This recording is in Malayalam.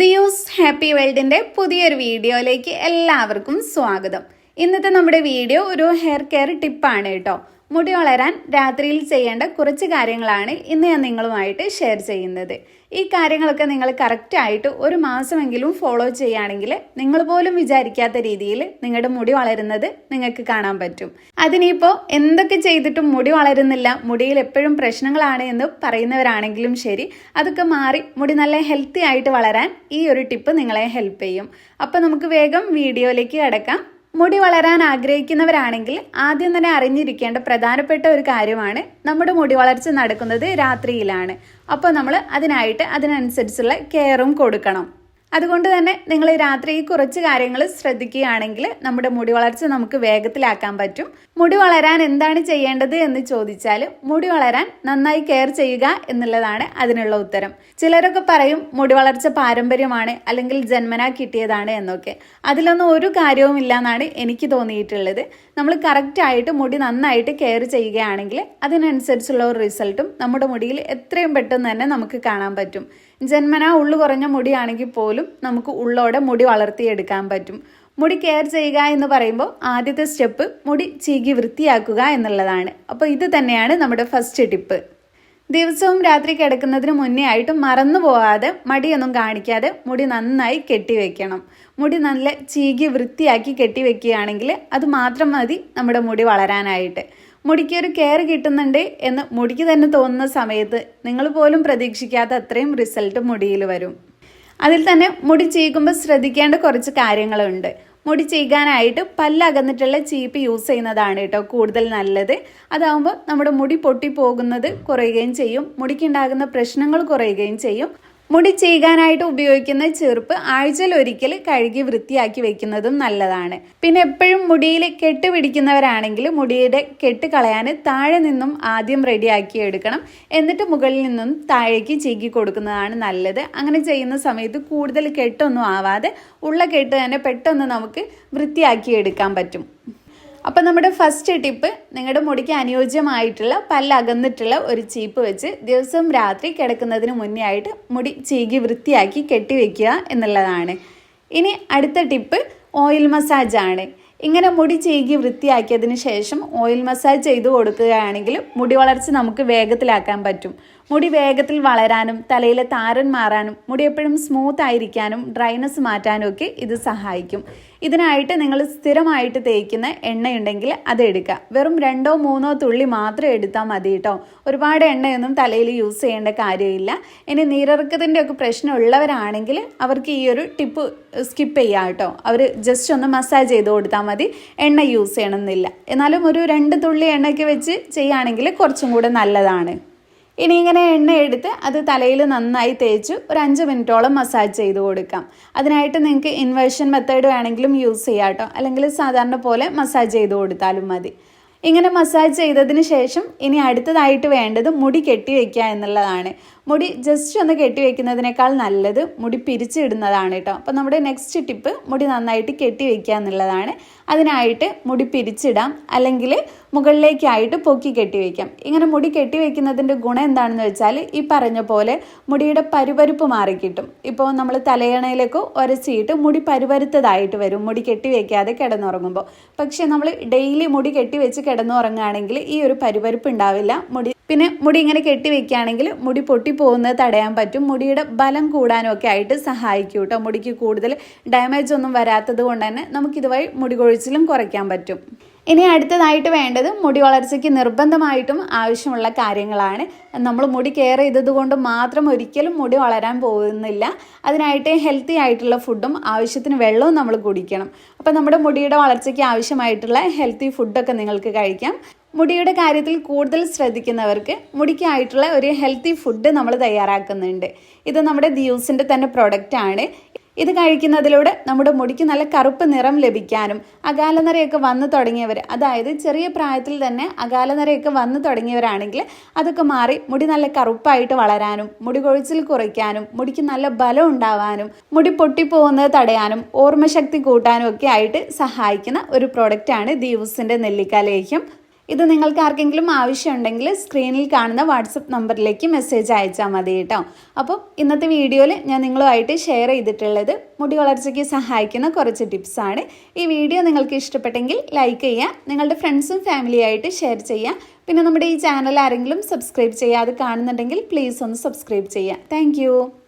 ദിയൂസ് ഹാപ്പി വേൾഡിന്റെ പുതിയൊരു വീഡിയോയിലേക്ക് എല്ലാവർക്കും സ്വാഗതം. ഇന്നത്തെ നമ്മുടെ വീഡിയോ ഒരു ഹെയർ കെയർ ടിപ്പാണ് കേട്ടോ. മുടി വളരാൻ രാത്രിയിൽ ചെയ്യേണ്ട കുറച്ച് കാര്യങ്ങളാണ് ഇന്ന് ഞാൻ നിങ്ങളുമായിട്ട് ഷെയർ ചെയ്യുന്നത്. ഈ കാര്യങ്ങളൊക്കെ നിങ്ങൾ കറക്റ്റായിട്ട് ഒരു മാസമെങ്കിലും ഫോളോ ചെയ്യുകയാണെങ്കിൽ നിങ്ങൾ പോലും വിചാരിക്കാത്ത രീതിയിൽ നിങ്ങളുടെ മുടി വളരുന്നത് നിങ്ങൾക്ക് കാണാൻ പറ്റും. അതിനിപ്പോൾ എന്തൊക്കെ ചെയ്തിട്ടും മുടി വളരുന്നില്ല മുടിയിൽ എപ്പോഴും പ്രശ്നങ്ങളാണ് എന്ന് പറയുന്നവരാണെങ്കിലും ശരി അതൊക്കെ മാറി മുടി നല്ല ഹെൽത്തി ആയിട്ട് വളരാൻ ഈ ഒരു ടിപ്പ് നിങ്ങളെ ഹെൽപ്പ് ചെയ്യും. അപ്പോൾ നമുക്ക് വേഗം വീഡിയോയിലേക്ക് കിടക്കാം. മുടി വളരാൻ ആഗ്രഹിക്കുന്നവരാണെങ്കിൽ ആദ്യം തന്നെ അറിഞ്ഞിരിക്കേണ്ട പ്രധാനപ്പെട്ട ഒരു കാര്യമാണ് നമ്മുടെ മുടി വളർച്ച നടക്കുന്നത് രാത്രിയിലാണ്. അപ്പോൾ നമ്മൾ അതിനായിട്ട് അതിനനുസരിച്ചുള്ള കെയറും കൊടുക്കണം. അതുകൊണ്ട് തന്നെ നിങ്ങൾ രാത്രി ഈ കുറച്ച് കാര്യങ്ങൾ ശ്രദ്ധിക്കുകയാണെങ്കിൽ നമ്മുടെ മുടി വളർച്ച നമുക്ക് വേഗത്തിലാക്കാൻ പറ്റും. മുടി വളരാൻ എന്താണ് ചെയ്യേണ്ടത് എന്ന് ചോദിച്ചാൽ മുടി വളരാൻ നന്നായി കെയർ ചെയ്യുക എന്നുള്ളതാണ് അതിനുള്ള ഉത്തരം. ചിലരൊക്കെ പറയും മുടി വളർച്ച പാരമ്പര്യമാണ് അല്ലെങ്കിൽ ജന്മനാ കിട്ടിയതാണ് എന്നൊക്കെ. അതിലൊന്നും ഒരു കാര്യവും ഇല്ല എന്നാണ് എനിക്ക് തോന്നിയിട്ടുള്ളത്. നമ്മൾ കറക്റ്റായിട്ട് മുടി നന്നായിട്ട് കെയർ ചെയ്യുകയാണെങ്കിൽ അതിനനുസരിച്ചുള്ള ഒരു റിസൾട്ടും നമ്മുടെ മുടിയിൽ എത്രയും പെട്ടെന്ന് തന്നെ നമുക്ക് കാണാൻ പറ്റും. ജന്മനാ ഉള്ളു കുറഞ്ഞ മുടിയാണെങ്കിൽ പോലും നമുക്ക് ഉള്ളോടെ മുടി വളർത്തിയെടുക്കാൻ പറ്റും. മുടി കെയർ ചെയ്യുക എന്ന് പറയുമ്പോൾ ആദ്യത്തെ സ്റ്റെപ്പ് മുടി ചീകി വൃത്തിയാക്കുക എന്നുള്ളതാണ്. അപ്പോൾ ഇത് തന്നെയാണ് നമ്മുടെ ഫസ്റ്റ് ടിപ്പ് ദിവസവും രാത്രി കിടക്കുന്നതിന് മുന്നേ ആയിട്ട് മറന്നു പോകാതെ മടിയൊന്നും കാണിക്കാതെ മുടി നന്നായി കെട്ടിവെക്കണം മുടി നല്ല ചീകി വൃത്തിയാക്കി കെട്ടിവെക്കുകയാണെങ്കിൽ അത് മാത്രം മതി നമ്മുടെ മുടി വളരാനായിട്ട്. മുടിക്ക് ഒരു കെയർ കിട്ടുന്നുണ്ട് എന്ന് മുടിക്ക് തന്നെ തോന്നുന്ന സമയത്ത് നിങ്ങൾ പോലും പ്രതീക്ഷിക്കാത്ത അത്രയും റിസൾട്ട് മുടിയിൽ വരും. അതിൽ തന്നെ മുടി ചീകുമ്പോൾ ശ്രദ്ധിക്കേണ്ട കുറച്ച് കാര്യങ്ങളുണ്ട്. മുടി ചീകാനായിട്ട് പല്ലകന്നിട്ടുള്ള ചീപ്പ് യൂസ് ചെയ്യുന്നതാണ് കേട്ടോ കൂടുതൽ നല്ലത്. അതാവുമ്പോൾ നമ്മുടെ മുടി പൊട്ടിപ്പോകുന്നത് കുറയുകയും ചെയ്യും. മുടിക്കുണ്ടാകുന്ന പ്രശ്നങ്ങൾ കുറയുകയും ചെയ്യും. മുടി ചെയ്യാനായിട്ട് ഉപയോഗിക്കുന്ന ചെറുപ്പ് ആഴ്ചയിൽ ഒരിക്കൽ കഴുകി വൃത്തിയാക്കി വെക്കുന്നതും നല്ലതാണ്. പിന്നെ എപ്പോഴും മുടിയിൽ കെട്ട് പിടിക്കുന്നവരാണെങ്കിൽ മുടിയുടെ കെട്ട് കളയാൻ താഴെ നിന്നും ആദ്യം റെഡിയാക്കി എടുക്കണം. എന്നിട്ട് മുകളിൽ നിന്നും താഴേക്ക് ചീകി കൊടുക്കുന്നതാണ് നല്ലത്. അങ്ങനെ ചെയ്യുന്ന സമയത്ത് കൂടുതൽ കെട്ടൊന്നും ആവാതെ ഉള്ള കെട്ട് തന്നെ പെട്ടെന്ന് നമുക്ക് വൃത്തിയാക്കി എടുക്കാൻ പറ്റും. അപ്പം നമ്മുടെ ഫസ്റ്റ് ടിപ്പ് നിങ്ങളുടെ മുടിക്ക് അനുയോജ്യമായിട്ടുള്ള പല്ലകന്നിട്ടുള്ള ഒരു ചീപ്പ് വെച്ച് ദിവസവും രാത്രി കിടക്കുന്നതിന് മുന്നേ ആയിട്ട് മുടി ചീകി വൃത്തിയാക്കി കെട്ടിവെക്കുക എന്നുള്ളതാണ്. ഇനി അടുത്ത ടിപ്പ് ഓയിൽ മസാജാണ് ഇങ്ങനെ മുടി ചീകി വൃത്തിയാക്കിയതിന് ശേഷം ഓയിൽ മസാജ് ചെയ്തു കൊടുക്കുകയാണെങ്കിൽ മുടി വളർച്ച നമുക്ക് വേഗത്തിലാക്കാൻ പറ്റും. മുടി വേഗത്തിൽ വളരാനും തലയിലെ താരൻ മാറാനും മുടി എപ്പോഴും സ്മൂത്ത് ആയിരിക്കാനും ഡ്രൈനസ് മാറ്റാനും ഒക്കെ ഇത് സഹായിക്കും. ഇതിനായിട്ട് നിങ്ങൾ സ്ഥിരമായിട്ട് തേക്കുന്ന എണ്ണയുണ്ടെങ്കിൽ അത് എടുക്കുക. വെറും രണ്ടോ മൂന്നോ തുള്ളി മാത്രം എടുത്താൽ മതി കേട്ടോ ഒരുപാട് എണ്ണയൊന്നും തലയിൽ യൂസ് ചെയ്യേണ്ട കാര്യമില്ല. ഇനി നീരിറക്കത്തിന്റെ ഒക്കെ പ്രശ്നം ഉള്ളവരാണെങ്കിൽ അവർക്ക് ഈ ഒരു ടിപ്പ് സ്കിപ്പ് ചെയ്യാം കേട്ടോ അവർ ജസ്റ്റ് ഒന്ന് മസാജ് ചെയ്ത് കൊടുത്താൽ മതി. എണ്ണ യൂസ് ചെയ്യണമെന്നില്ല എന്നാലും ഒരു രണ്ട് തുള്ളി എണ്ണയ്ക്ക് വെച്ച് ചെയ്യുകയാണെങ്കിൽ കുറച്ചും കൂടെ നല്ലതാണ്. ഇനി ഇങ്ങനെ എണ്ണ എടുത്ത് അത് തലയിൽ നന്നായി തേച്ച് ഒരു അഞ്ച് മിനിറ്റോളം മസാജ് ചെയ്ത് കൊടുക്കാം. അതിനായിട്ട് നിങ്ങൾക്ക് ഇൻവേർഷൻ മെത്തേഡ് വേണമെങ്കിലും യൂസ് ചെയ്യാം കേട്ടോ അല്ലെങ്കിൽ സാധാരണ പോലെ മസാജ് ചെയ്ത് കൊടുത്താലും മതി. ഇങ്ങനെ മസാജ് ചെയ്തതിന് ശേഷം ഇനി അടുത്തതായിട്ട് വേണ്ടത് മുടി കെട്ടി കെട്ടിവെക്കുക എന്നുള്ളതാണ്. മുടി ജസ്റ്റ് ഒന്ന് കെട്ടിവെക്കുന്നതിനേക്കാൾ നല്ലത് മുടി പിരിച്ചിടുന്നതാണ് കേട്ടോ. അപ്പോൾ നമ്മുടെ നെക്സ്റ്റ് ടിപ്പ് മുടി നന്നായിട്ട് കെട്ടിവെക്കുക എന്നുള്ളതാണ്. അതിനായിട്ട് മുടി പിരിച്ചിടാം. അല്ലെങ്കിൽ മുകളിലേക്കായിട്ട് പൊക്കി കെട്ടി കെട്ടിവെക്കാം ഇങ്ങനെ മുടി കെട്ടിവെക്കുന്നതിന്റെ ഗുണം എന്താണെന്ന് വെച്ചാൽ ഈ പറഞ്ഞ പോലെ മുടിയുടെ പരുപരുപ്പ് മാറിക്കിട്ടും ഇപ്പോൾ നമ്മൾ തലയണയിലേക്ക് ഒരച്ചിട്ട് മുടി പരുപരുത്തതായിട്ട് വരും. മുടി കെട്ടി കെട്ടിവെക്കാതെ കിടന്നുറങ്ങുമ്പോൾ. പക്ഷേ നമ്മൾ ഡെയിലി മുടി കെട്ടി കെട്ടിവെച്ച് കിടന്നുറങ്ങുകയാണെങ്കിൽ ഈ ഒരു പരുപരുപ്പ് ഉണ്ടാവില്ല. മുടി പിന്നെ മുടി ഇങ്ങനെ കെട്ടി വെക്കുകയാണെങ്കിൽ മുടി പൊട്ടിപ്പോകുന്നത് തടയാൻ പറ്റും. മുടിയുടെ ബലം കൂടാനും ഒക്കെ ആയിട്ട് സഹായിക്കും കേട്ടോ. മുടിക്ക് കൂടുതൽ ഡാമേജ് ഒന്നും വരാത്തത് കൊണ്ട് തന്നെ നമുക്കിതുവഴി മുടി കൊഴിച്ചിലും കുറയ്ക്കാൻ പറ്റും. ഇനി അടുത്തതായിട്ട് വേണ്ടത് മുടി വളർച്ചയ്ക്ക് നിർബന്ധമായിട്ടും ആവശ്യമുള്ള കാര്യങ്ങളാണ്. നമ്മൾ മുടി കെയർ ചെയ്തതുകൊണ്ട് മാത്രം ഒരിക്കലും മുടി വളരാൻ പോകുന്നില്ല. അതിനായിട്ട് ഹെൽത്തി ആയിട്ടുള്ള ഫുഡും ആവശ്യത്തിന് വെള്ളവും നമ്മൾ കുടിക്കണം. അപ്പോൾ നമ്മുടെ മുടിയുടെ വളർച്ചയ്ക്ക് ആവശ്യമായിട്ടുള്ള ഹെൽത്തി ഫുഡൊക്കെ നിങ്ങൾക്ക് കഴിക്കാം. മുടിയുടെ കാര്യത്തിൽ കൂടുതൽ ശ്രദ്ധിക്കുന്നവർക്ക് മുടിക്കായിട്ടുള്ള ഒരു ഹെൽത്തി ഫുഡ് നമ്മൾ തയ്യാറാക്കുന്നുണ്ട്. ഇത് നമ്മുടെ ദിയൂസിന്റെ തന്നെ പ്രോഡക്റ്റ് ആണ്. ഇത് കഴിക്കുന്നതിലൂടെ നമ്മുടെ മുടിക്ക് നല്ല കറുപ്പ് നിറം ലഭിക്കാനും അകാലനരയൊക്കെ വന്നു തുടങ്ങിയവർ അതായത് ചെറിയ പ്രായത്തിൽ തന്നെ അകാലനരയൊക്കെ വന്നു തുടങ്ങിയവരാണെങ്കിൽ അതൊക്കെ മാറി മുടി നല്ല കറുപ്പായിട്ട് വളരാനും മുടി കൊഴിച്ചിൽ കുറയ്ക്കാനും മുടിക്ക് നല്ല ബലം ഉണ്ടാവാനും മുടി പൊട്ടിപ്പോകുന്നത് തടയാനും ഓർമ്മശക്തി കൂട്ടാനും ഒക്കെ ആയിട്ട് സഹായിക്കുന്ന ഒരു പ്രോഡക്റ്റാണ് ദിവസിന്റെ നെല്ലിക്ക ലേഹ്യം. ഇത് നിങ്ങൾക്ക് ആർക്കെങ്കിലും ആവശ്യമുണ്ടെങ്കിൽ സ്ക്രീനിൽ കാണുന്ന വാട്സപ്പ് നമ്പറിലേക്ക് മെസ്സേജ് അയച്ചാൽ മതി കേട്ടോ. അപ്പോൾ ഇന്നത്തെ വീഡിയോയിൽ ഞാൻ നിങ്ങളുമായിട്ട് ഷെയർ ചെയ്തിട്ടുള്ളത് മുടി വളർച്ചയ്ക്ക് സഹായിക്കുന്ന കുറച്ച് ടിപ്സാണ് ഈ വീഡിയോ നിങ്ങൾക്ക് ഇഷ്ടപ്പെട്ടെങ്കിൽ ലൈക്ക് ചെയ്യുക നിങ്ങളുടെ ഫ്രണ്ട്സും ഫാമിലിയായിട്ട് ഷെയർ ചെയ്യുക പിന്നെ നമ്മുടെ ഈ ചാനൽ ആരെങ്കിലും സബ്സ്ക്രൈബ് ചെയ്യാതെ കാണുന്നുണ്ടെങ്കിൽ പ്ലീസ് ഒന്ന് സബ്സ്ക്രൈബ് ചെയ്യുക താങ്ക്